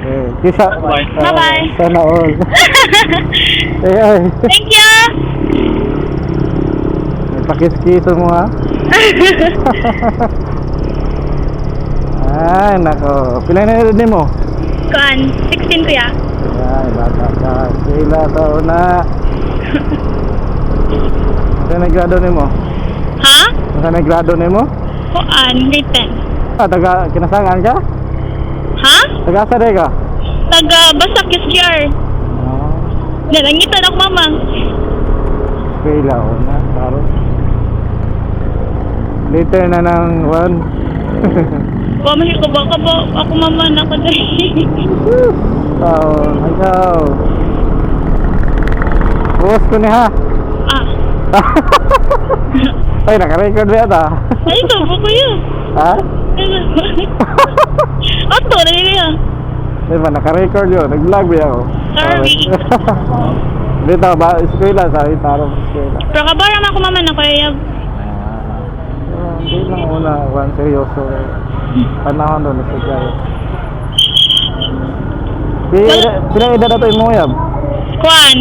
Eh, kisa, Bye-bye. sana all. ay, ay. Thank you! Pakis-kiso mo ha. Ay, nako. Pila na rin mo? Kuan, 16 kuya. Ay, bata ka. Sila tao na. Saan nag-grado ni mo? Ha? Saan nag-grado ni mo? Kuan, 10. Ah, taga kinasangan ka? Ha? Taga asa ka? Taga Basak SQR. Ah, Nalangitan ako mama. Kila o na, taro. Later na ng one. Wa mahi ko ba ka ba? Ako mama na ko dahil. Tao, ikaw. Bukas ko ni ha. Ay, naka-record ba yata? Ay, ito po kuya. Ha? Ato, na niya. Di ba, naka-record yun. Nag-vlog ba ako? Sorry. Dito ba, eskwela, sabi tarong eskwela. Pero kabara man ako mama na kuya. Ah, Hindi lang una, one seryoso. eh. Panahon doon, sa kaya. Pila edad na to mo yab? Kuan.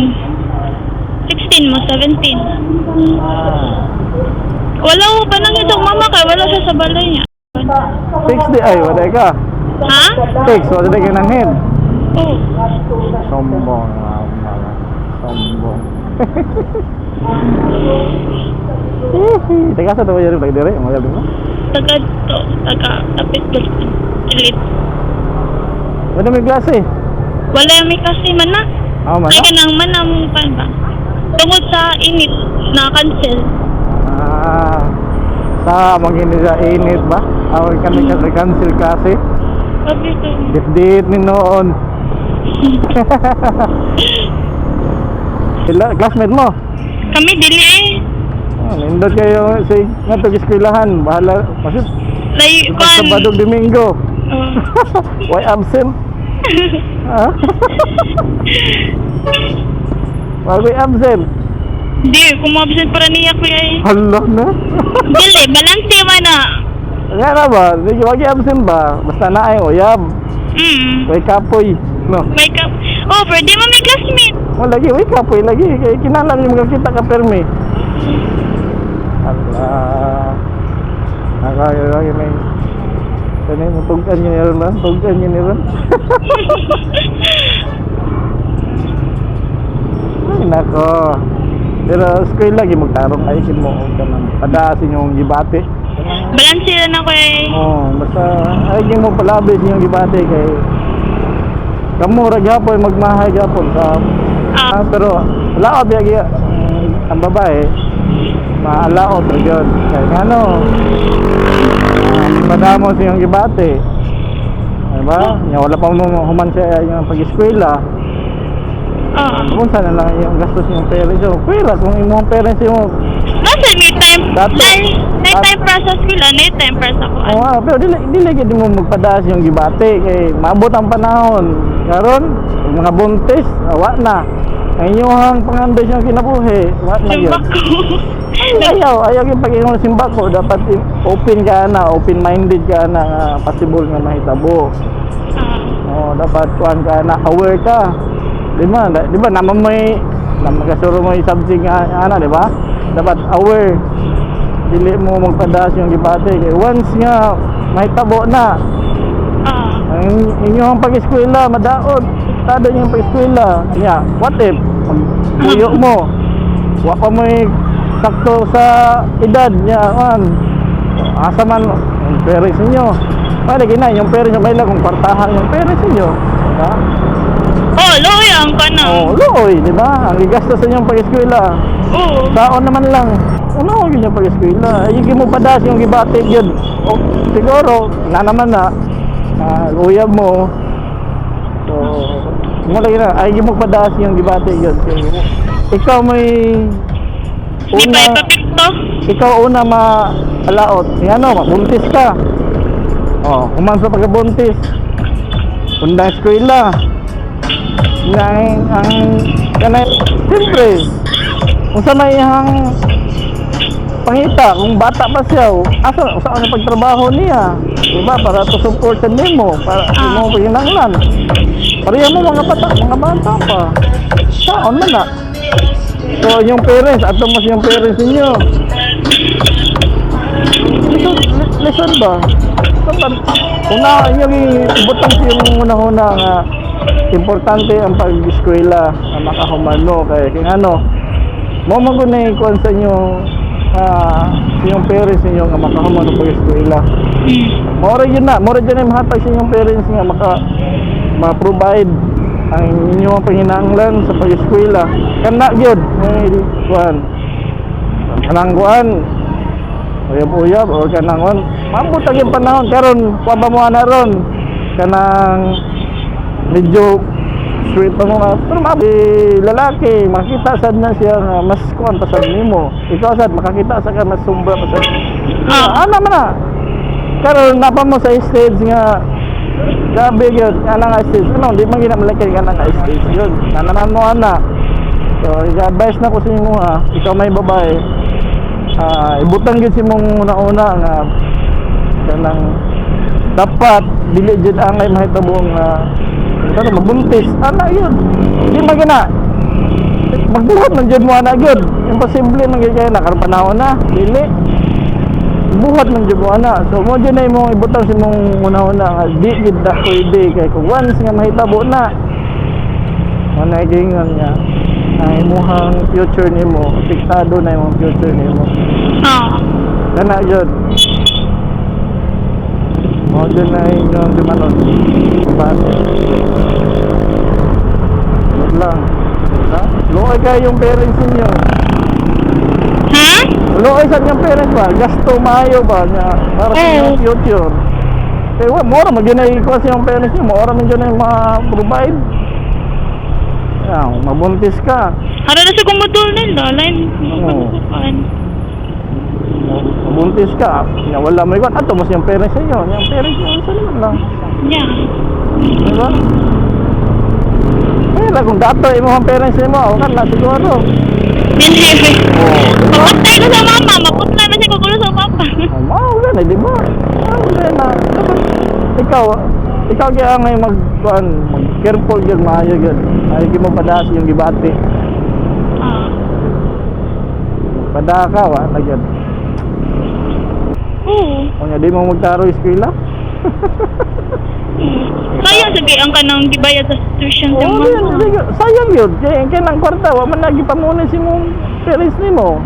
16 mo, 17. Ah. Wala ko pa nang itong mama kay wala siya sa balay niya. 60 ay, wala ka. Ha? 6, wala ka ng head. Oh. Sombong, ah, mga sombong. Teka sa tawa yun, lagi dire, yab mo. Taga to, taga tapit pilit. Wala may klase. Wala may kasi man na. Ah, man. Ay kanang man ang pan ba? Tungod sa init na cancel. Ah. Sa sa init ba? Awal ka na ka cancel kasi. Sabi ko. Dit-dit ni noon. Sila, classmate mo. Kami dili eh. Oh, nindot kayo sa nga to eskwelahan. Bahala. Kasi pag kan. Sabado Domingo. Oh. Why absent? Ha? Why absent? Di, kumabsent para niya kuya eh. Hala na. Dili, balanse man na. Nga na ba? Sige, wag absent ba? Basta na ay uyab. Mm. Way kapoy. No. May ka... Oh, pwede mo may classmate. Oh, lagi, way kapoy lagi. Kaya kinalang yung mga kita ka permi. Hala. Nakaya lagi may Kani mo tugkan niyo ba? Tugkan niyo niron. Ay nako. Pero school lagi magtarong ay kin mo og kanang padaasin yung gibate. Balanse na kuya eh. Oh, basta ay kin mo palabis yung gibate kay Kamu ra gyapon magmahay gyapon sa Ah. Ah, pero laot yagi ang babae maalaot ra gyud kay ngano uh, madamo siyang gibate diba nya wala pa mo human siya yung pag-eskwela Ah. kung saan na lang yung gastos yung parents mo pwera kung imong parents mo Nasa may time. Dati- Nay, nay time sa school, ah, nay time para sa kuan. oh, ah, pero dili dili gid mo magpadaas yung gibate kay maabot ang panahon karon yung mga buntis awa na ang inyong pangandoy yung kinabuhi wa na ko. ayaw, ayaw yung pag ingon simba ko, dapat i- open ka na, open minded ka na nga possible nga mahitabo. Ah. Oh, dapat kuan ka na aware ka. Di ba? Di ba naman may naman kasuro mo subject nga ana, di ba? Dapat aware. Dili mo magpadaas yung gibate kay once nga mahitabo na Ah. ang inyong pag-eskwela madaot. Tada yung pag-eskwela. Nya, what if magbuyo mo? Wa pa mo yung sakto sa edad niya, man. Asa man ang parents ninyo. Pwede gina yung parents nyo baila kung kwartahan yung parents ninyo. Diba? Oh, loyang ka na. Oh, loy, di ba? Ang igastos sa inyong pag-eskwela. Oo. Taon naman lang. Ano yun yung pag-eskwela? Hindi mo padas yung gibate yun. O, siguro, na naman na, uh, uyab mo. So, mo lagi na, ay, hindi mo padas yung gibate yun. Ikaw may Di ba una, ipapikto? ikaw una ma-alaot. Yung ano, mabuntis ka. Oh, kuman sa pagkabuntis. Undang eskwela. Ang, ang, kanay, siyempre, kung sa may ihang pangita kung bata pa siya asa sa ano pagtrabaho niya? Diba? Para to support sa nimo para Ah. mo pinanglan. Pareha mo mga bata mga bata pa. Saan man na. So yung parents ato mas yung parents ninyo. Listen, li- listen ba? Dapat, una yung ibutang yung una-una nga importante ang pag-eskwela na makahuman mo kaya kaya ano mo magunay kuan sa inyo ah yung parents ninyo nga makahuman mo pag-eskwela. Mora yun na, mora dyan yung mahatag sa inyong parents nga maka ma-provide ang inyong panginanglan sa pag-eskwela. Kana gyud, may kuan. Kanang kuan. Uyab-uyab o kanang kuan. Maambot ang yung panahon karon kuha ba mo na ron. Kanang medyo sweet pa mo nga. Pero mabi lalaki, makita sad na siya nga mas kuan pa sad nimo. Ikaw sad makakita sa ka mas sumbra pa sad. Ah. Ano man na? Karon napa mo sa stage nga Grabe yun, ana nga stage. Ano, di man ginamalaki ka nga stage yun. Nananan mo ana. So, i-advise na ko sa inyo ha, ikaw may babae. Ah, ibutang yun si mong una-una nga kanang dapat dili jud angay mahitabo nga ano mabuntis. Ana yun. Di man gina. Magbuhat man jud mo ana gyud. Imposible gyud kay na karon panahon na. Dili buhat ng jud mo ana so mo dyan na imong ibutang si mong una-una nga di gid na pwede kay kung once nga mahitabo na mo na gingon nga ang imuhang future nimo apektado na imong future nimo Ah. kana jud mo dyan na inyong dumanon base Yun lang? Luoy kayo yung parents ninyo Ha? Luoy sa inyong parents ba? Gasto maayo ba? Nya, para sa Eh. inyong future Kaya wa, mora na ikuha sa inyong parents nyo Mora mo dyan na ma-provide Yan, mabuntis ka Hara na sa kumudol nila. Lain. Oo. Kuan. Mabuntis ka Nya, wala mo ikuha Ato mo sa inyong parents ninyo Yung parents nyo, isa naman lang Yeah. Diba? Kaya kung dato imo ang parents nimo, wala na siguro. Dinhehe. Oh, diba? Maputay ko sa mama. Maputay na siya kukulo sa papa. Oh, mao wala na, di ba? Ah, wala na. Dapat ikaw, ikaw kaya ngay mag kuan, mag careful gyud maayo gyud. Ay gi mo padas yung gibati. Ah. Pada ka wa na gyud. Oo. Unya di mo magtaro eskwela. Sayang sa ang kanang gibayad sa tuition sa yun, mama. sige, sayang yun. Kaya kaya nang kwarta, wa man lagi pamunin si mong parents nimo.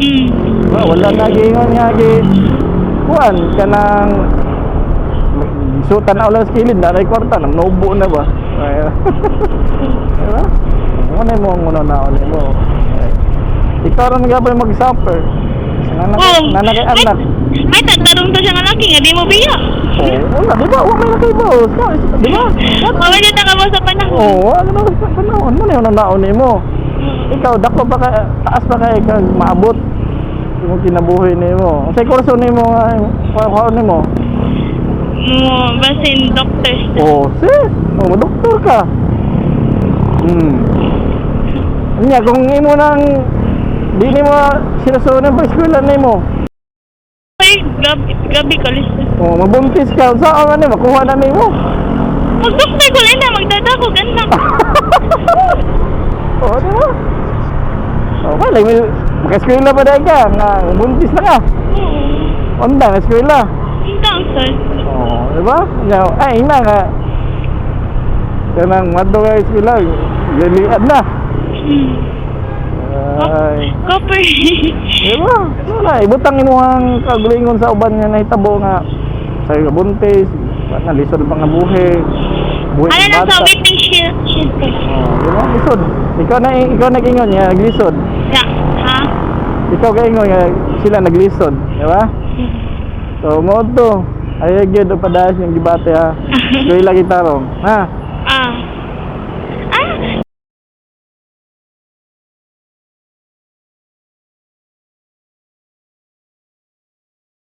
Mm. Wa wala na gingon nga gi kuan kanang so tanaw lang sa kilid na ray kwarta nang naubo na ba ay diba ano mo ang una na ulit mo Ay. ikaw rin nga ba mag-suffer nanak Oh. nanak kay anak Ay, tatanong to siya nga laki nga, di mo biya. oh wala di ba wa may nakay boss di ba Mama dyan na ka mo sa panahon. oh ano na sa panahon mo na yung naon mo ikaw dako ba ka taas ba kay kag maabot yung kinabuhi nimo sa kurso nimo nga kuha nimo Mo, basin doctors. Oh, si. Oh, doktor ka. Hmm. Nya kung imo nang di ni mo sinusunod pa eskwela nimo. Ay, grabe, grabe ka, listen. Oh, mabuntis ka sa ang ano makuha na nimo. Mag-doctor ko lang na, magdadako, anak. Oh, di ba? Okay, lang may maka-eskwela pa dahil ka nga buntis na ka. Oo. Onda na eskwela. Ang sir. Oh, di ba? Ay ina nga. Kanang madto ka eskwela, galiad na. Hmm. Ay. Copper. Di ba? Wala, ibutang imuhang kagulingon sa uban nga nahitabo nga sa buntis, na lisod pa nga buhi. Buhi Ano ng na sa waiting shield? Shield ko. Oh, di ba? Lisod. Ikaw na ikaw nagingon niya, naglisod. Ya, ha? Ikaw kaingon nga sila naglisod, di ba? So mo to. Ay gyud pa dahil yung gibate ha. Kaya lagi tarong. Ha?